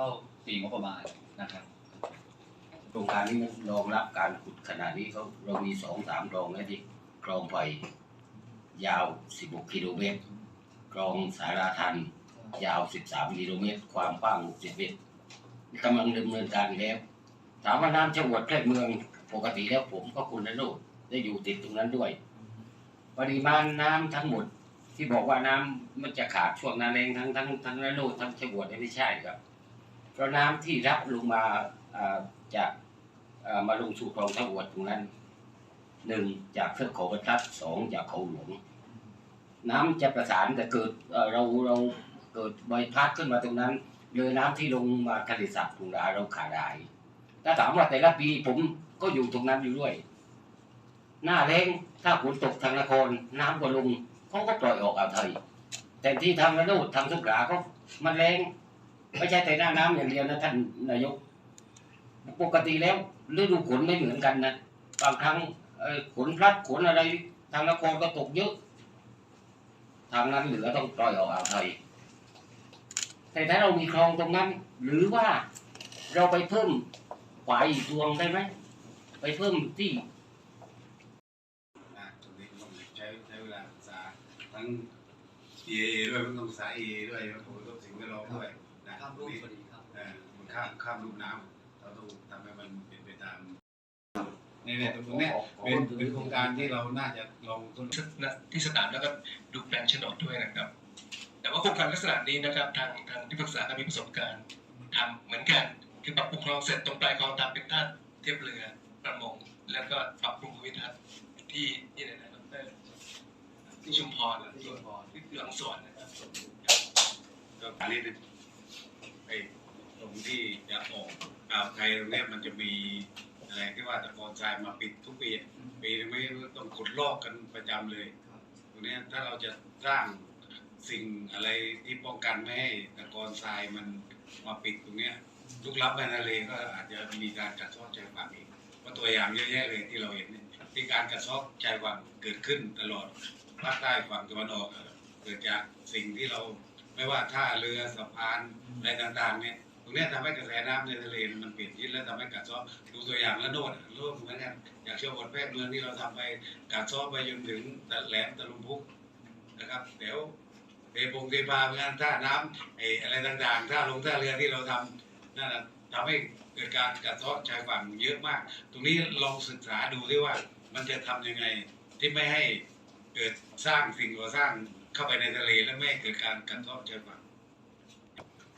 เข้าปีงบประมาณนะครับโครงการนี้มันรองรับการขุดขนาดนี้เขาเรามีสองสามคลองแล้วที่คลองไผ่ยาว 16 กิโลเมตรคลองสาราทัน ยาว 13 กิโลเมตร ความกว้าง60เมตรกำลังดำเนินการแล้ว ถามว่าน้ำจังหวัดแพร่เมืองปกติแล้วผมก็คุณนรดได้อยู่ติดตรงนั้นด้วยปริมาณน้ำทั้งหมดที่บอกว่าน้ำมันจะขาดช่วงหนาแรงทั้งทั้งทั้งนรดทั้งจังหวัดไม่ใช่ครับ เพราะน้ำที่รับลงมาจากมาลงสู่คลองจังหวัดตรงนั้นหนึ่งจากเทือกเขาบรรทัดสองจากเขาหลวงน้ำจะประสานแต่เกิดเราเราเกิดใบพัดขึ้นมาตรงนั้นเลยน้ำที่ลงมาทะเลสาบถุงราเราขาดได้ถ้าถามว่าแต่ละปีผมก็อยู่ตรงนั้นอยู่ด้วย หน้าแรงถ้าฝนตกทางนครน้ำก็ลงเขาก็ปล่อยออกอ่าวไทย แต่ที่ทางระโนดทางสงขลาก็มันแรง ไม่ใช่แต่หน้าน้ำอย่างเดียวนะท่านนายก ปกติแล้วฤดูฝนไม่เหมือนกันนะบางครั้งฝนพลัดฝนอะไร ทางนครก็ตกเยอะ ทางนั้นเหลือต้องปล่อยออกอ่าวไทยแต่ถ้าเรามีคลองตรงนั้น หรือว่าเราไปเพิ่มฝายอีกดวงได้ไหมไปเพิ่มที่ตรงนี้ต้องใช้ใช้เวลาศึกษาทั้ง EA ด้วยมันต้องศึกษา EA ด้วยมันผลกระทบสิ่งแวดล้อมด้วย ข้ามรูปพอดีครับเออมันข้ามข้ามรูปน้ำเราต้องทำให้มันเป็นไปตามนี่เนี่ยตรงเนี้ยเป็นเป็นโครงการที่เราน่าจะลองทดลองณที่สนามแล้วก็ดูแปลงโฉนดด้วยนะครับ แต่ว่าโครงการลักษณะนี้นะครับ ทางทางที่ปรึกษาก็มีประสบการณ์ทำเหมือนกันคือปรับปรุงคลองเสร็จตรงปลายคลองทำเป็นท่าเทียบเรือประมง แล้วก็ปรับปรุงภูมิทัศน์ที่ที่ไหนนะดรที่ชุมพรหรือที่ที่หลังสวนนะครับก็อันนี้เป็นไอ้ตรง ที่จะออกอ่าวไทยตรงเนี้ยมันจะมีอะไรที่ว่าตะกอนทรายมาปิดทุกปีปีนึงไม่ต้องขุดลอกกันประจำเลยตรงเนี้ยถ้าเราจะสร้างสิ่งอะไรที่ป้องกันไม่ให้ตะกอนทรายมันมาปิดตรงเนี้ยลุกลับแม่ทะเลก็อาจจะมีการกัดเซ้อชายฝั่งอีกเพราะตัวอย่างเยอะแยะเลยที่เราเห็นเนี่ยที่การกัดเซ้อชายฝั่งเกิดขึ้นตลอดภาคใต้ฝั่งตะวันออกเกิดจากสิ่งที่เราไม่ว่าท่าเรือสะพานอะไรต่างๆเนี่ยต รงนี้ทำให้กระแสน้ำในทะเลมันเปลี่ยนทิศแล้วทำให้กัดซ้อดูตัวอย่างละโนดร่วมเหมือนกันอย่างเชื่อวดแพร่เมืองที่เราทำไปกัดซ้อไปจนถึงตะแหลมตะลุมพุกนะครับเดี๋ยวเทพงเทพาเหมือนกันท่าน้ำไอ้อะไรต่างๆท่าลงท่าเรือที่เราทำนั่นทำให้เกิดการกัดซ้อชายฝั่งเยอะมาก ตรงนี้ลองศึกษาดูด้วยว่ามันจะทำยังไงที่ไม่ให้เกิดสร้างสิ่งก่อสร้างเข้าไปในทะเลและไม่เกิดการกัดซ้อชายฝั่ง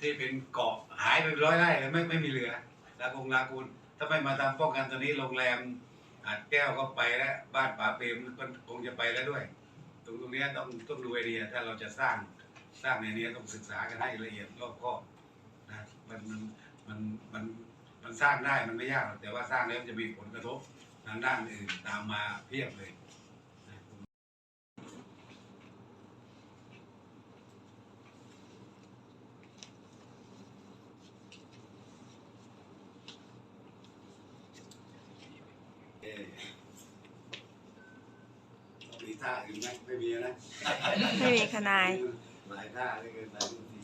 ที่เป็นเกาะหายไปร้อยไร่แล้วไม่ไม่มีเรือลากงลากูลถ้าไม่มาทำป้องกันตอนนี้โรงแรมอาจแก้วก็ไปแล้วบ้านป๋าเปรมก็คงจะไปแล้วด้วย ตรงตรงนี้ต้องต้องดูไอเดียถ้าเราจะสร้างสร้างในนี้ต้องศึกษากันให้ละเอียดรอบคอบนะมันมันมันมันมันสร้างได้มันไม่ยากแต่ว่าสร้างแล้วจะมีผลกระทบทางด้านอื่นตามมาเพียบเลยนะ เอ่อมี ท่าอื่นไหมไม่มีนะ ไม่มีทนาย หลายท่าเหลยเกินหลายวิธี